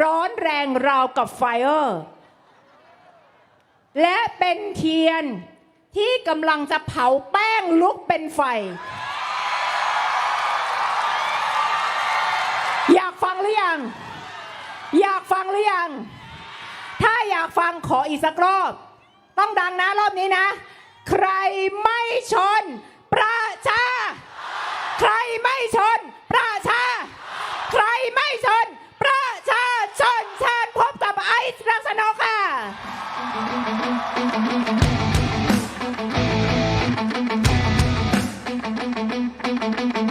ร้อนแรงราวกับไฟเออร์ และเป็นเทียนที่กำลังจะเผาแป้งลุกเป็นไฟ อยากฟังหรือยัง อยากฟังหรือยัง ถ้าอยากฟังขออีกสักรอบ ต้องดังนะรอบนี้นะ ใครไม่ชน ประชา ใครไม่ชน ประชา ใครไม่ชน อซ์รังสนกค่ะอ้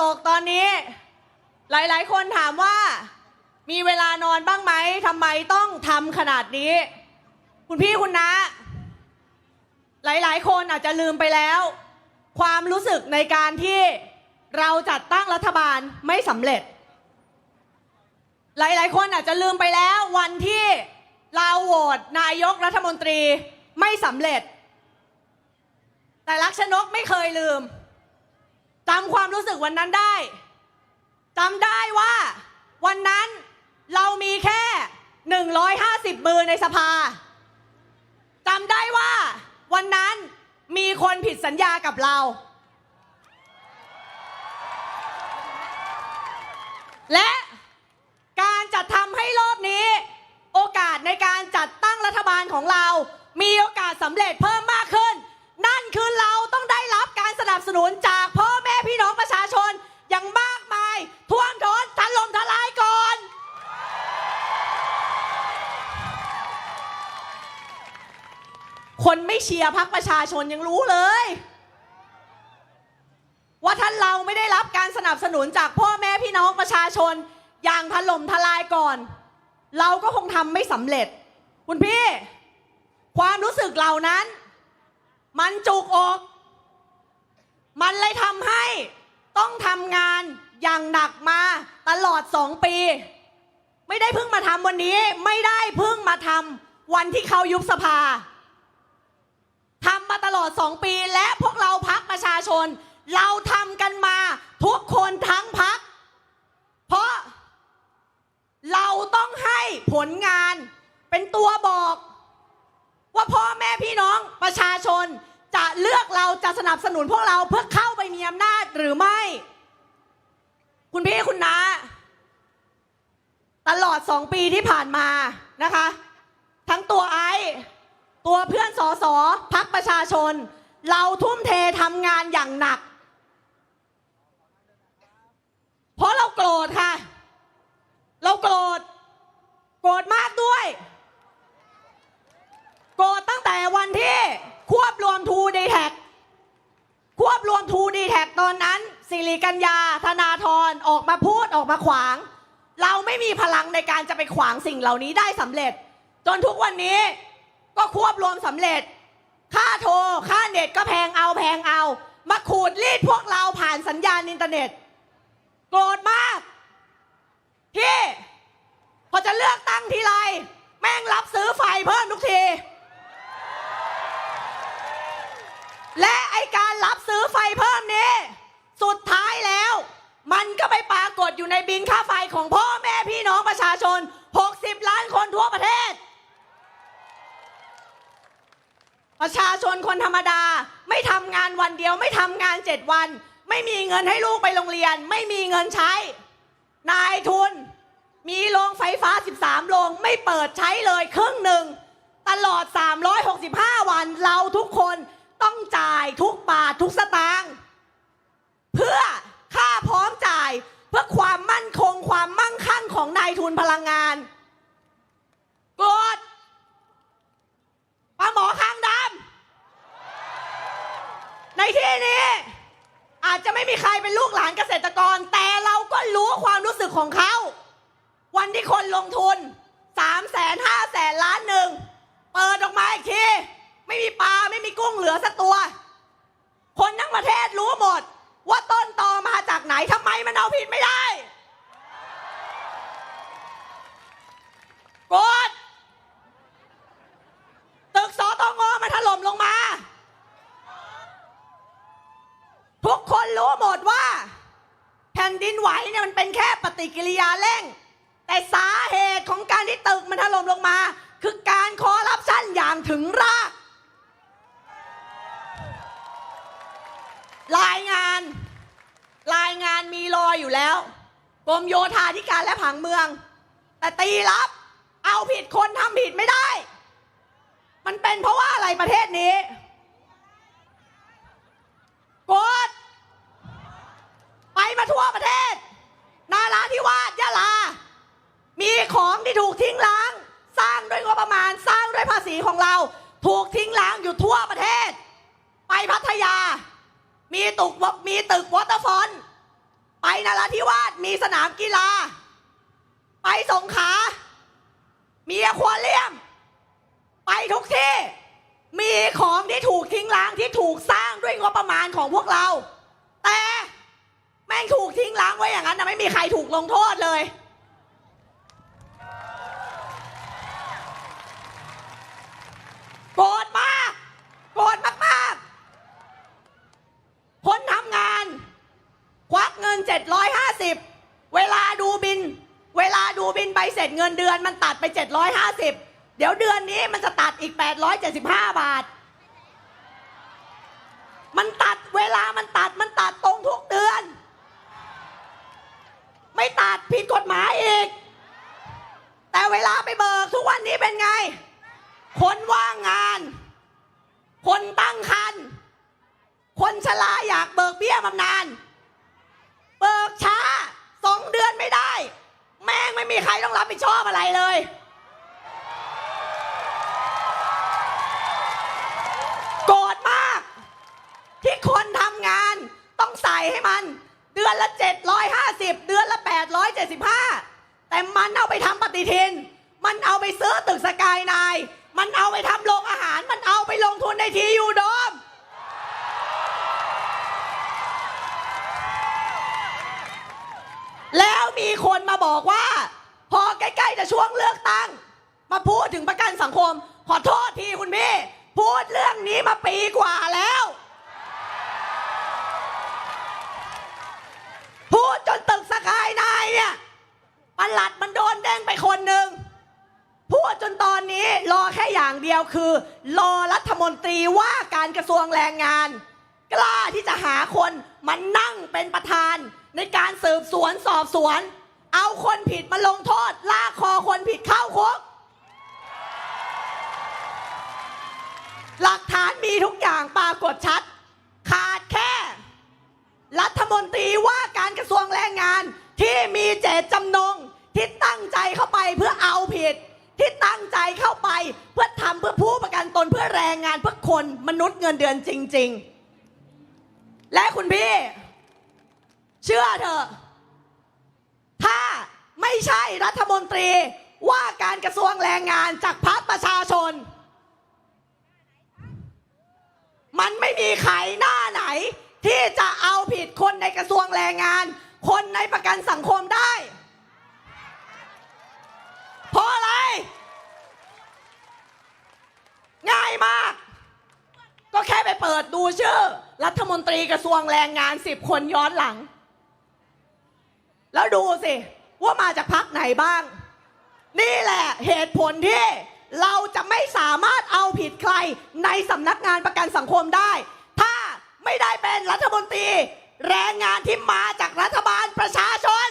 ตกตกตอนนี้ หลายๆ คนถามว่า มีเวลานอนบ้างไหมทำไมต้องทำขนาดนี้ คุณพี่คุณนะ หลายๆ คนอาจจะลืมไปแล้ว ความรู้สึกในการที่เราจัดตั้งรัฐบาลไม่สำเร็จ หลายๆ คนอาจจะลืมไปแล้ววันที่เราโหวตนายกรัฐมนตรีไม่สำเร็จ แต่ลักษณกไม่เคยลืม จำความรู้สึกวันนั้นได้จำได้ว่า วันนั้นเรามีแค่ 150 มือในสภาจำได้ว่าวันนั้นมีคนผิดสัญญากับเรา และการจัดทำให้รอบนี้ โอกาสในการจัดตั้งรัฐบาลของเรา มีโอกาสสำเร็จเพิ่ม คนไม่เชียร์พักประชาชนยังรู้เลย ว่าท่านเราไม่ได้รับการสนับสนุนจากพ่อแม่พี่น้องประชาชน อย่างถล่มทลายก่อน เราก็คงทำไม่สำเร็จ คุณพี่ ความรู้สึกเหล่านั้น มันจุกอก มันเลยทำให้ต้องทำงานอย่างหนักมาตลอดสองปี ไม่ได้เพิ่งมาทำวันนี้ ไม่ได้เพิ่งมาทำวันที่เขายุบสภา ทำมาตลอดสองปีและพวกเราพักประชาชน เราทำกันมาทุกคนทั้งพัก เพราะเราต้องให้ผลงานเป็นตัวบอก ว่าพ่อแม่พี่น้องประชาชนจะเลือกเราจะสนับสนุนพวกเราเพื่อเข้าไปมีอำนาจหรือไม่ คุณพี่คุณน้าตลอดสองปีที่ผ่านมานะคะ ทั้งตัวไอ ตัวเพื่อนสอสอพักประชาชน เราทุ่มเททำงานอย่างหนัก เพราะเราโกรธค่ะ เราโกรธ โกรธมากด้วย โกรธตั้งแต่วันที่ควบรวมทูดีแท็กควบรวมทูดีแท็กตอนนั้น สิริกัญญาธนาธรออกมาพูดออกมาขวาง เราไม่มีพลังในการจะไปขวางสิ่งเหล่านี้ได้สำเร็จ จนทุกวันนี้ ก็ควบรวมสำเร็จ ค่าโทร ค่าเน็ตก็แพงเอาแพงเอา มาขูดรีดพวกเราผ่านสัญญาณอินเทอร์เน็ต โกรธมากที่ พอจะเลือกตั้งทีไร แม่งรับซื้อไฟเพิ่มทุกที และไอการรับซื้อไฟเพิ่มนี้ สุดท้ายแล้ว มันก็ไปปรากฏอยู่ในบินค่าไฟของพ่อแม่พี่น้องประชาชน 60 ล้านคนทั่วประเทศ ประชาชนคนธรรมดา ไม่ทำงานวันเดียว ไม่ทำงานเจ็ดวัน ไม่มีเงินให้ลูกไปโรงเรียน ไม่มีเงินใช้ นายทุน มีโรงไฟฟ้า 13 โรงไม่เปิดใช้เลยครึ่งหนึ่ง ตลอด 365 วันเราทุกคนต้องจ่ายทุกบาททุกสตางค์เพื่อค่าพร้อมจ่ายเพื่อความมั่นคงความมั่งคั่งของนายทุนพลังงานกดปลาหมอคางดำ ในที่นี้ อาจจะไม่มีใครเป็นลูกหลานเกษตรกร แต่เราก็รู้ความรู้สึกของเขา วันที่คนลงทุนสามแสนห้าแสนล้านหนึ่งเปิดออกมาอีกทีไม่มีปลาไม่มีกุ้งเหลือสักตัว คนทั้งประเทศรู้หมด ว่าต้นตอมาจากไหนทำไมมันเอาผิดไม่ได้กดตึกสตงมาถล่มลงมา ทุกคนรู้หมดว่า แผ่นดินไหว เป็นแค่ปฏิกิริยาเร่ง แต่สาเหตุของการที่ตึกมันถล่มลงมา คือการคอร์รัปชันอย่างถึงราก รายงาน รายงานมีรอยอยู่แล้วกรมโยธาธิการและผังเมือง แต่ตีรับ เอาผิดคนทำผิดไม่ได้ มันเป็นเพราะว่าอะไรประเทศนี้กดไปมาทั่วประเทศ วาสยะลา มีของที่ถูกทิ้งล้าง สร้างด้วยงบประมาณสร้างด้วยภาษีของเรา ถูกทิ้งล้างอยู่ทั่วประเทศ ไปพัทยา มีตึกมีตึกวอเตอร์ฟอนไปนราธิวาสมีสนามกีฬา ไปสงขลามีอควาเรียม ไปทุกที่ มีของที่ถูกทิ้งล้างที่ถูกสร้างด้วยงบประมาณของพวกเรา แต่แม่งถูกทิ้งล้าง ไว้อย่างนั้นนะไม่มีใครถูกลงโทษเลย โกรธมากโกรธมากๆ คนทำงาน ควักเงิน 750 เวลาดูบิน เวลาดูบินใบเสร็จเงินเดือนมันตัดไป 750 เดี๋ยวเดือนนี้มันจะตัดอีก 875 บาท มันตัดเวลามันตัดมันตัดตรงทุกเดือน ไม่ตัดผิดกฎหมายอีก แต่เวลาไปเบิกทุกวันนี้เป็นไง คนว่างงาน คนตั้งคัน คนชราอยากเบำนาญเบิกช้าสองเดือนไม่ได้ แม่งไม่มีใครต้องรับผิดชอบอะไรเลย โกรธมาก ที่คนทำงานต้องใส่ให้มัน เดือนละ 750 เดือนละ 875 แต่มันเอาไปทำปฏิทิน มันเอาไปซื้อตึกสกายนา อย่างเดียวคือ รอรัฐมนตรีว่าการกระทรวงแรงงาน กล้าที่จะหาคนมานั่งเป็นประธาน ในการสืบสวนสอบสวน เอาคนผิดมาลงโทษ ลากคอคนผิดเข้าคุกหลักฐานมีทุกอย่างปรากฏชัด ขาดแค่ รัฐมนตรีว่าการกระทรวงแรงงานที่มีเจตจำนงที่ตั้งใจเข้าไปเพื่อเอาผิดที่ตั้ง เพื่อทำเพื่อผู้ประกันตนเพื่อแรงงานเพื่อคนมนุษย์เงินเดือนจริง ๆ และคุณพี่ เชื่อเถอะ ถ้าไม่ใช่รัฐมนตรีว่าการกระทรวงแรงงานจากพรรคประชาชน มันไม่มีใครหน้าไหน ที่จะเอาผิดคนในกระทรวงแรงงาน คนในประกันสังคมได้ ง่ายมาก ก็แค่ไปเปิดดูชื่อ รัฐมนตรีกระทรวงแรงงานสิบคนย้อนหลัง แล้วดูสิ ว่ามาจากพักไหนบ้าง นี่แหละเหตุผลที่เราจะไม่สามารถเอาผิดใครในสำนักงานประกันสังคมได้ ถ้าไม่ได้เป็นรัฐมนตรี แรงงานที่มาจากรัฐบาลประชาชน